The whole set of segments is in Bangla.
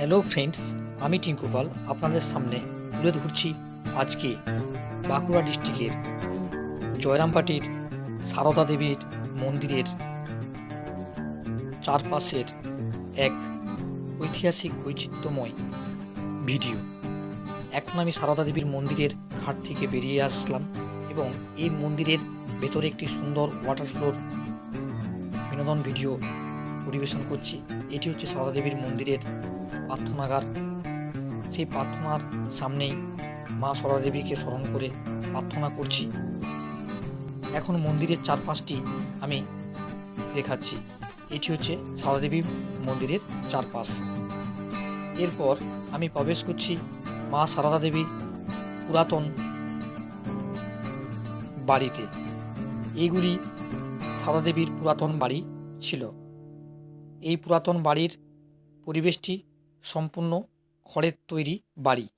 হ্যালো ফ্রেন্ডস, আমি টিঙ্কু পাল আপনাদের সামনে তুলে ধরছি আজকে বাঁকুড়া ডিস্ট্রিক্টের জয়রামপাটির সারদা দেবীর মন্দিরের চারপাশের এক ঐতিহাসিক বৈচিত্র্যময় ভিডিও। এখন আমি সারদা দেবীর মন্দিরের ঘাট থেকে বেরিয়ে আসলাম এবং এই মন্দিরের ভেতরে একটি সুন্দর ওয়াটার ফ্লোর বিনোদন ভিডিও পরিবেশন করছি, এটি হচ্ছে সারদা দেবীর মন্দিরের প্রার্থনাগার। সেই প্রার্থনার সামনেই মা সারদা দেবীকে স্মরণ করে প্রার্থনা করছি। এখন মন্দিরের চারপাশটি আমি দেখাচ্ছি। এটি হচ্ছে সারদা দেবী মন্দিরের চারপাশ। এরপর আমি প্রবেশ করছি মা সারদা দেবী পুরাতন বাড়িতে। এইগুলি সারদা দেবীর পুরাতন বাড়ি ছিল। এই পুরাতন বাড়ির পরিবেশটি সম্পূর্ণ খড়ের তৈরি বাড়ি।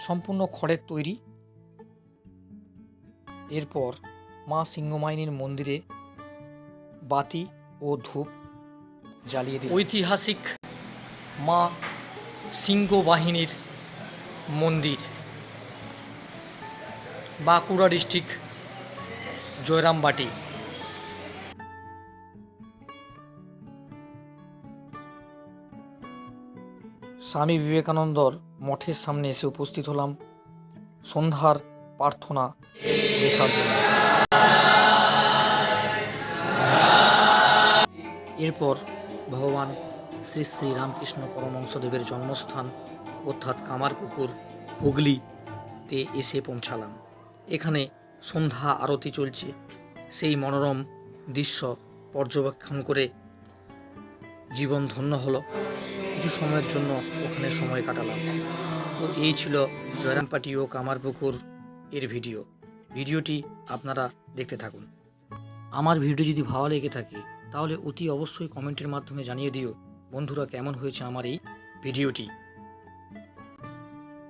সম্পূর্ণ খড়ের তৈরি। এরপর মা সিংহমাইনীর মন্দিরে বাতি ও ধূপ জ্বালিয়ে দিল ঐতিহাসিক মা সিংহ বাহিনীর মন্দির, বাঁকুড়া ডিস্ট্রিক্ট জয়রামবাটি। স্বামী বিবেকানন্দর মঠের সামনে এসে উপস্থিত হলাম। সন্ধ্যার প্রার্থনা দেখার জন্য। এরপর ভগবান শ্রী শ্রী রামকৃষ্ণ পরমহংসদেবের জন্মস্থান অর্থাৎ কামারপুকুর হুগলিতে এসে পৌঁছালাম। এখানে সন্ধ্যা আরতি চলছে। সেই মনোরম দৃশ্য পর্যবেক্ষণ করে জীবন ধন্য হলো। কিছু সময়ের জন্য ওখানে সময় কাটালাম। তো এই ছিল জয়রামপাটি ও কামারপুকুর এর ভিডিও। ভিডিওটি আপনারা দেখতে থাকুন। আমার ভিডিও যদি ভালো লেগে থাকে, তাহলে অতি অবশ্যই কমেন্টের মাধ্যমে জানিয়ে দিও, বন্ধুরা কেমন হয়েছে আমার এই ভিডিওটি।